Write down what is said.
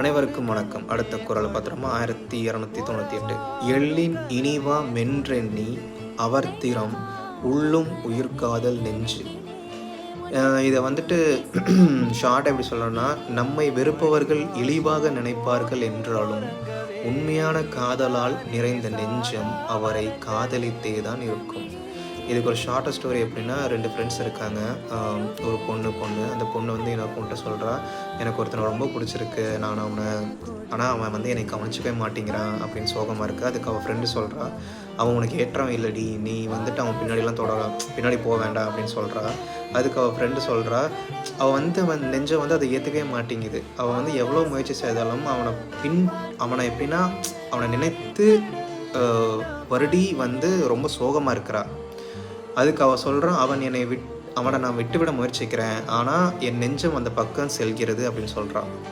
அனைவருக்கும் வணக்கம். அடுத்த குரல் பத்திரமா ஆயிரத்தி இரநூத்தி தொண்ணூற்றி எட்டு. எள்ளின் இனிவா மென்றெண்ணி அவர்த்திரம் உள்ளும் உயிர்காதல் நெஞ்சு. இதை வந்துட்டு ஷார்ட் எப்படி சொல்லணும்னா நம்மை வெறுப்பவர்கள் இழிவாக நினைப்பார்கள் என்றாலும் உண்மையான காதலால் நிறைந்த நெஞ்சம் அவரை காதலித்தே தான் இருக்கும். இதுக்கு ஒரு ஷார்ட்டாக ஸ்டோரி எப்படின்னா ரெண்டு ஃப்ரெண்ட்ஸ் இருக்காங்க. ஒரு பொண்ணு பொண்ணு. அந்த பொண்ணு வந்து எனக்கு பொண்ணுகிட்ட சொல்கிறா எனக்கு ஒருத்தனை ரொம்ப பிடிச்சிருக்கு. நான் அவனை ஆனால் அவன் வந்து என்னை கவனிச்சிக்கவே மாட்டேங்கிறான் அப்படின்னு சோகமாக இருக்குது அதுக்கு அவள் ஃப்ரெண்டு சொல்கிறான் அவன் உனக்கு ஏற்றவன் இல்லடி. நீ வந்துட்டு அவன் பின்னாடிலாம் தொட பின்னாடி போக வேண்டாம் அப்படின்னு சொல்கிறா அதுக்கு அவள் ஃப்ரெண்டு சொல்கிறா அவள் வந்து அவன் நெஞ்சம் வந்து அதை ஏற்றுக்கவே மாட்டேங்குது. அவன் வந்து எவ்வளோ முயற்சி செய்தாலும் அவனை பின் அவனை எப்படின்னா அவனை நினைத்து வருடி வந்து ரொம்ப சோகமாக இருக்கிறா. அதுக்கு அவள் சொல்கிறான் அவன் என்னை விட் அவனை நான் விட்டுவிட முயற்சிக்கிறேன். ஆனால் என் நெஞ்சம் அந்த பக்கம் செல்கிறது அப்படின்னு சொல்கிறான்